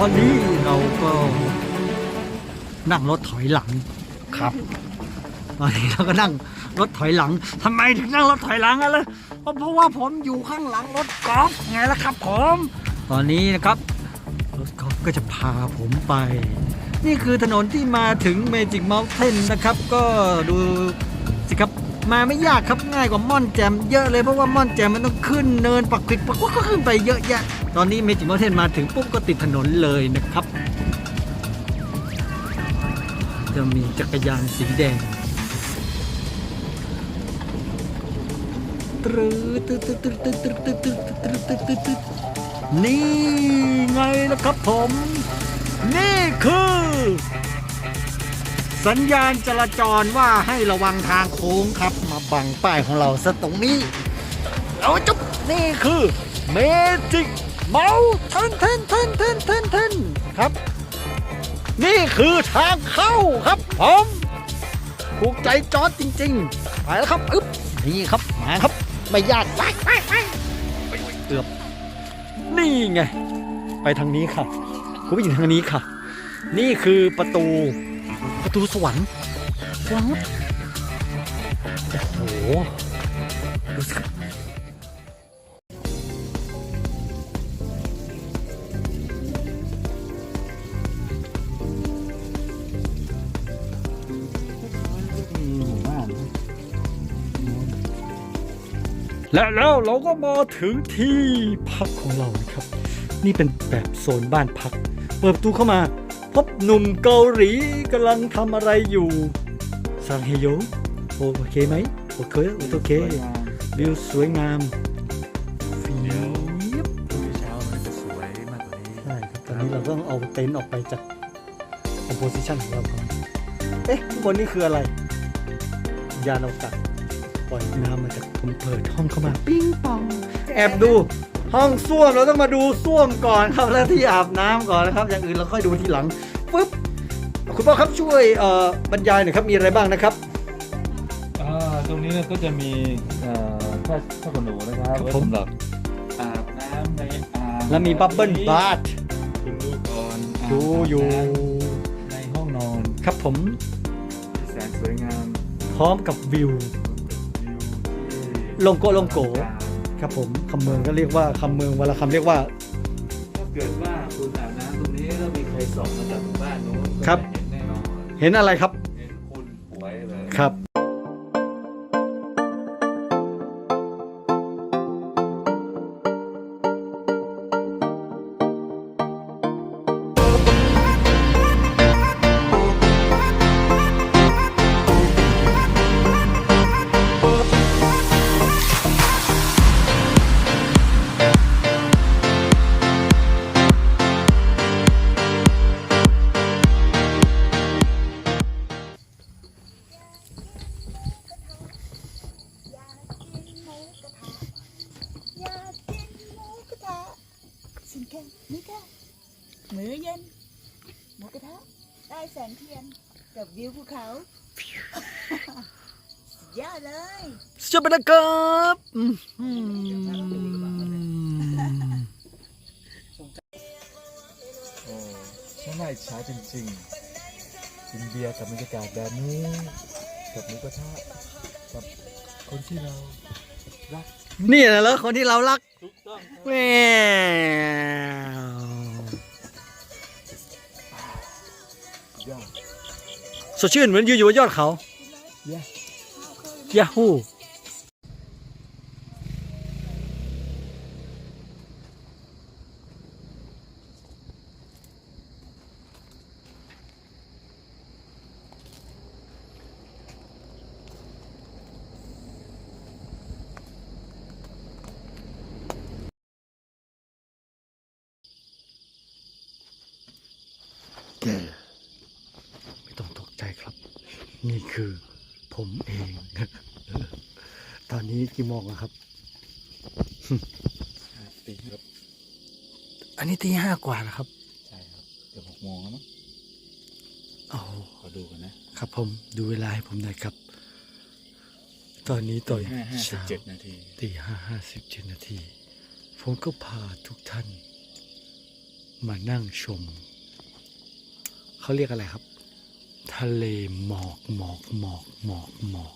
ตอนนี้เราก็นั่งรถถอยหลังครับตอนนี้เราก็นั่งรถถอยหลังทำไมถึงนั่งรถถอยหลังอะล่ะก็เพราะว่าผมอยู่ข้างหลังรถกอล์ฟไงล่ะครับผม ตอนนี้นะครับ รถกอล์ฟก็จะพาผมไป นี่คือถนนที่มาถึงเมจิกเม t เทนนะครับ ก็ดูสิครับ มาไม่ยากครับง่ายกว่าม่อนแจมเยอะเลยเพราะว่าม่อนแจมมันต้องขึ้นเนินปักควิดปักวก็ขึ้นไปเยอะแยะ ตอนนี้เมจิม t เทนมาถึงปุ๊บก็ติดถนนเลยนะครับ จะมีจักรยานสีแดงตรึดตึ๊ดตึ๊ดตึ๊ดตึ๊ดตึ๊ดตึ๊ดตึ๊ดตึ๊ดตึ๊ดตึ๊ดตึ๊ดนี่ไงล่ะครับผม นี่คือ สัญญาณจราจรว่าให้ระวังทางโค้งครับ มาบังป้ายของเราซะตรงนี้เอาจุ๊บนี่คือเมจิกเมาทนเทนเทนเทนเทนเทนครับ นี่คือทางเข้าครับผมถูกใจจอร์ดจริงๆไปแล้วครับอึ๊บนี่ครับมาครับไม่ยากไปไปไปไปไปเกือบนี่ไง ไปทางนี้ค่ะ คุณผู้หญิงทางนี้ค่ะ นี่คือประตู ประตูสวรรค์ว้าวโอ้โหดูสิและแล้วเราก็มาถึงที่พักของเรานะครับ นี่เป็นแบบโซนบ้านพัก เปิดประตูเข้ามา พบหนุ่มเกาหลีกำลังทำอะไรอยู่ซังเฮโยโอเคไหมโอเคโอเควิวสวยงามฟีบเช้ามันจะสวยมากกว่านี้ใช่ครับตอนนี้เราต้องเอาเต็นท์ออกไปจาก composition ของเราก่อนเอ๊ะข้างบนนี่คืออะไร ยานอวกาศปล่อยน้ำมาจากผมเปิดห้องเข้ามา ปิ้งปอง แอบดู ห้องส้วมเราต้องมาดูส้วมก่อนครับ แล้วที่อาบน้ำก่อนนะครับ อย่างอื่นเราค่อยดูทีหลังปึ๊บคุณพ่อครับช่วยเอ่อบรรยายหน่อยครับมีอะไรบ้างนะครับอ่าตรงนี้ก็จะมีเอ่อผ้าผ้าขนหนูนะครับครับไว้ผมสำหรับอาบน้ำในอ่างแล้วมีบับเบิ้ลบาร์คุณดูก่อนอาบดูอยู่น้ำในห้องนอนครับผมที่แสนสวยงาม พร้อมกับวิววิวที่ลงโกะลงโกะ ครับผมคำเมืองก็เรียกว่าคำเมืองเวลาคำเรียกว่า ถ้าเกิดว่าคุณอาบน้ำตรงนี้แล้วมีใครส่องมาจากหมู่บ้านโน้นก็ครับจะเห็นแน่นอน เห็นอะไรครับ เห็นคุณหวยเลย ครับ ฉันแค่ไม่ได้มื้อเย็นหมูกระทะใต้แสงเทียนกับวิวภูเขาสุดยอดเลยสวัสดีครับอืมอืมโอ้ช่างน่าอิจฉาจริงๆกินเบียร์กับบรรยากาศแบบนี้ กับหมูกระทะกับคนที่เรา รักนี่นะเหรอคนที่เรารักถูกต้องแมวยอดสดชื่นเหมือนอยู่อยู่บนยอดเขา เย้ ยาฮู ไม่ต้องตกใจครับ นี่คือผมเอง ตอนนี้กี่โมงแล้วครับตีครับ อันนี้ตีห้ากว่าแล้วครับ ใช่ครับเกือบหกโมงแล้วมั้งโอ้โหขอดูกันนะ ครับผมดูเวลาให้ผมหน่อยครับ ตอนนี้ตอนห้าห้าสิบเช้าเจ็ดนาทีตีห้าห้าสิบเจ็ดนาที ผมก็พาทุกท่าน มานั่งชม เขาเรียกอะไรครับ ทะเลหมอกหมอกหมอกหมอกหมอก